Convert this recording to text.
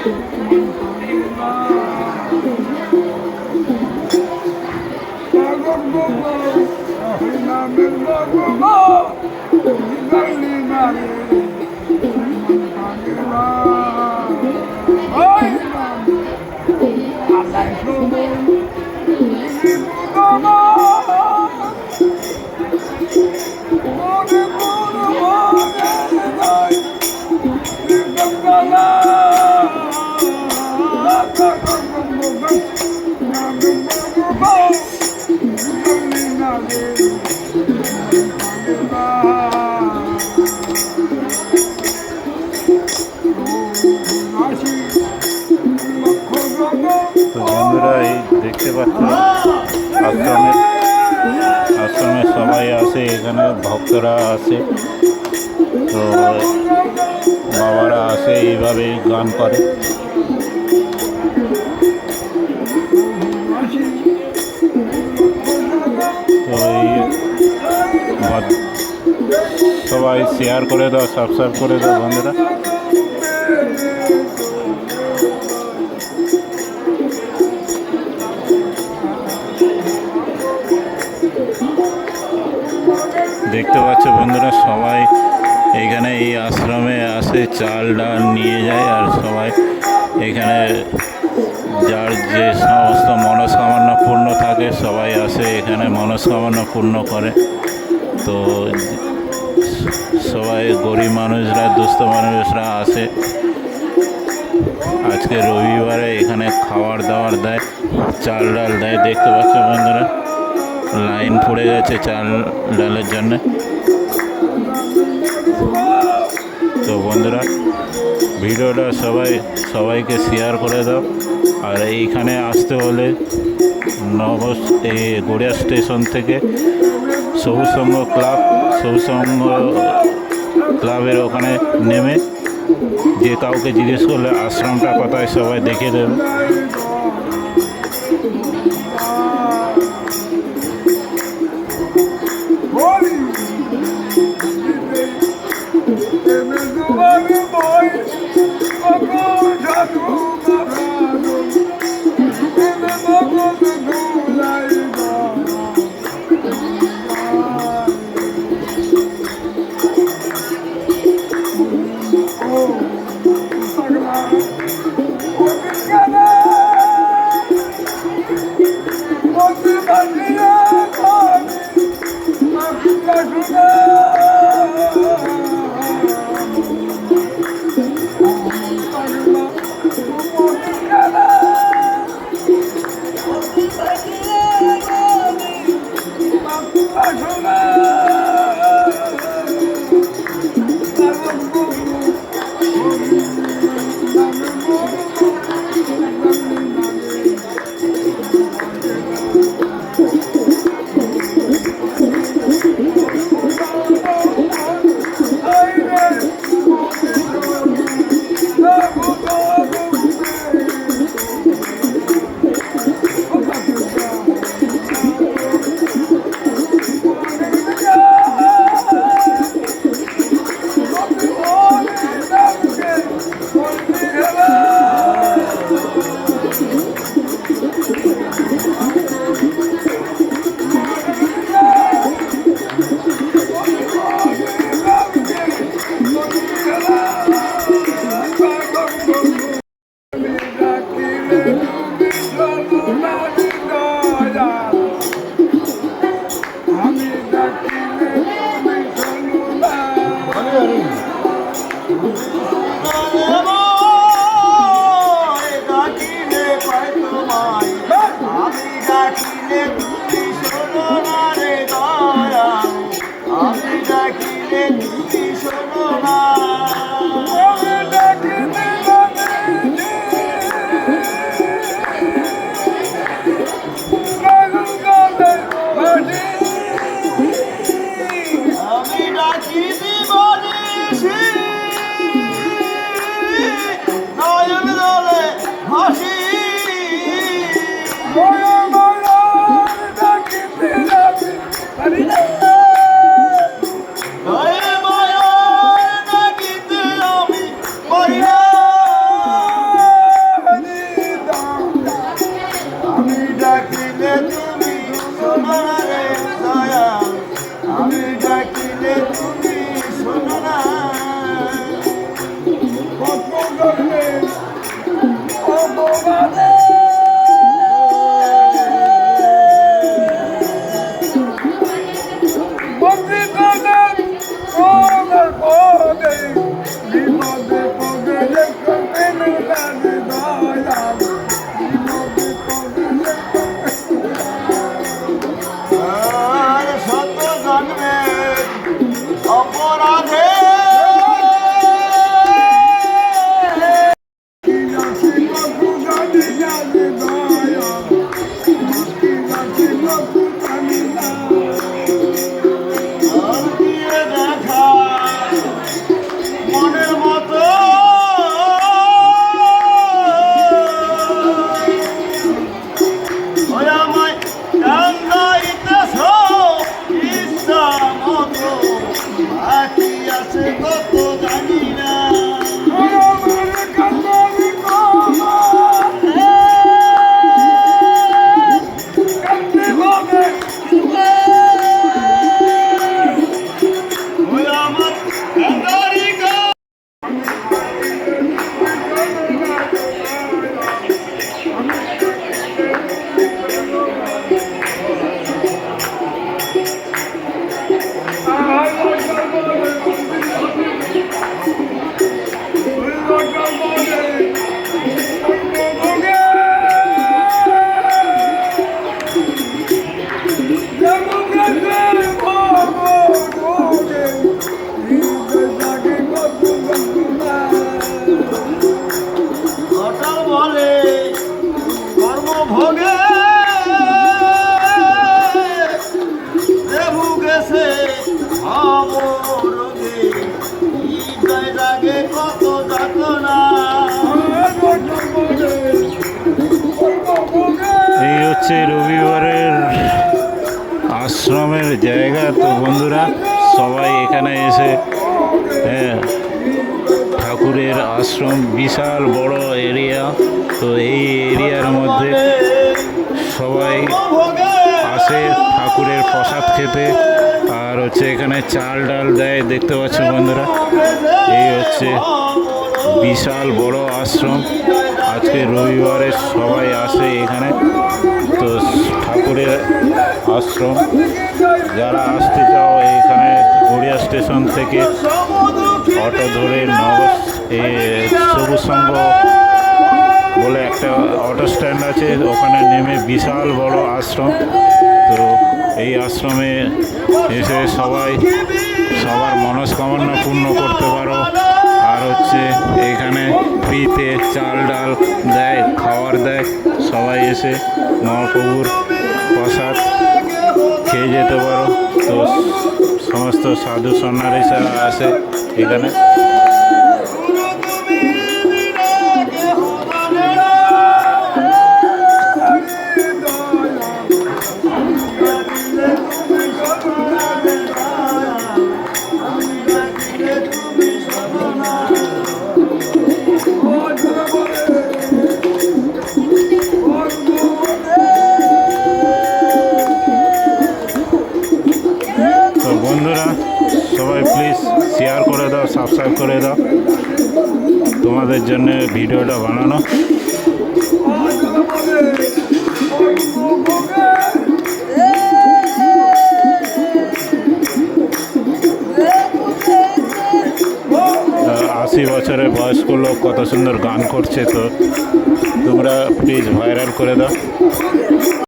তো বন্ধুরা, এই দেখতে পাচ্ছেন, আশ্রমে আশ্রমে সবাই আসে, এখানে ভক্তরা আসে। তো বাবারা আসে এইভাবে গান করে। ভদ- সবাই শেয়ার করে দাও সাবস্ক্রাইব করে দাও বন্ধুরা। দেখতে পাচ্ছ বন্ধুরা, সবাই এখানে এই আশ্রমে আসে, চাল ডাল নিয়ে যায় আর সবাই এখানে যার যে সমস্ত মনস্কামনা পূর্ণ থাকে, সবাই আসে এখানে মনস্কামনা পূর্ণ করে। তো সবাই গরিব মানুষরা, দুস্থ মানুষরা আসে আজকে রবিবারে এখানে খাবার দাবার দেয়, চাল ডাল দেয়, দেখতে পাচ্ছ বন্ধুরা। লাইন পড়ে গেছে চাল ডালের জন্য। তো বন্ধুরা, ভিডিওটা সবাই, সবাইকে শেয়ার করে দাও। আর এইখানে আসতে হলে নব এই গড়িয়া স্টেশন থেকে সবুজ সংঘ ক্লাব সবুজ সংঘ ক্লাবের ওখানে নেমে যে কাউকে জিজ্ঞেস করলে আশ্রমটা কোথায় সবাই দেখিয়ে দেবে। Easy. হচ্ছে রবিবারের আশ্রমের জায়গা। তো বন্ধুরা, সবাই এখানে এসে হ্যাঁ ঠাকুরের আশ্রম, বিশাল বড় এরিয়া তো এই এরিয়ার মধ্যে সবাই আসে ঠাকুরের প্রসাদ খেতে। আর হচ্ছে এখানে চাল ডাল দেয়, দেখতে পাচ্ছ বন্ধুরা? এই হচ্ছে বিশাল বড় আশ্রম। আজকে রবিবারে সবাই আসে এখানে। তো ঠাকুরের আশ্রম। যারা আসতে চাও এখানে গড়িয়া স্টেশন থেকে অটো ধরে এই সবুজ সংঘ বলে একটা অটো স্ট্যান্ড আছে। ওখানে নেমে বিশাল বড় আশ্রম। তো এই আশ্রমে এসে সবাই সবার মনস্কামনা পূর্ণ করতে দেয় সবাই এসে মহাপ্রভুর প্রসাদ খেয়ে যেতে পারো। তো সমস্ত সাধু সন্ন্যাসীরা আসে এখানে। করে দাও তোমাদের জন্য ভিডিওটা বানানো। আশি বছরের বয়স্ক লোক কত সুন্দর গান করছে তো তোমরা প্লিজ ভাইরাল করে দাও।